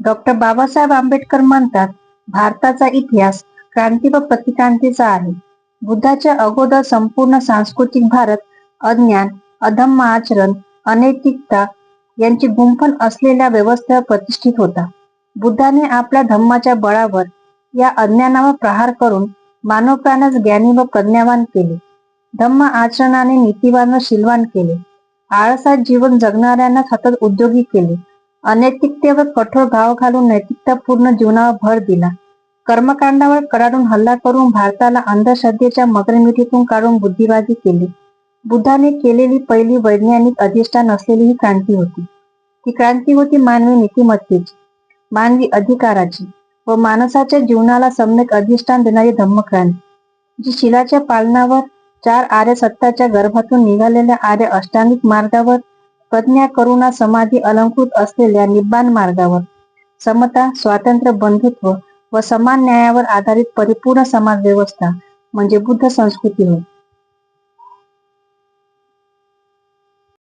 Doctor Babasaheb Ambedkar म्हणतात भारताचा इतिहास क्रांती व प्रतिक्रांतीचा आहे. बुद्धाच्या अगोदर संपूर्ण सांस्कृतिक भारत अज्ञान अधम्म आचरण अनैतिकता यांची गुंफण असलेल्या व्यवस्थेवर प्रतिष्ठित होता. बुद्धाने आपल्या धम्माच्या बळावर या अज्ञानावर प्रहार करून मानव प्राण्यास ज्ञानी व प्रज्ञावान केले. धम्म आचरणाने नीतिवान व शिलवान केले. आळसात जीवन जगणाऱ्यांना सतत उद्योगी केले. अनैतिकतेवर कठोर घाव घालून नैतिकतापूर्ण जीवनावर भर दिला. कर्मकांडावर कडाडून हल्ला करून भारताला अंधश्रद्धेच्या मगरमिठीतून काढून बुद्धिवादी केले. बुद्धाने केलेली पहिली वैज्ञानिक अधिष्ठान असलेली ही क्रांती होती. ती क्रांती होती मानवी नीतिमत्तेची मानवी अधिकाराची व माणसाच्या जीवनाला सम्यक अधिष्ठान देणारी धम्मक्रांती जी शिलाच्या पालनावर चार आर्य सत्ताच्या गर्भातून निघालेल्या आर्य अष्टांगिक मार्गावर प्रज्ञा करुणा समाधी अलंकृत असलेल्या निब्बाण मार्गावर समता स्वातंत्र्य बंधुत्व व समान न्यायावर आधारित परिपूर्ण समाज व्यवस्था म्हणजे बुद्ध संस्कृती होय.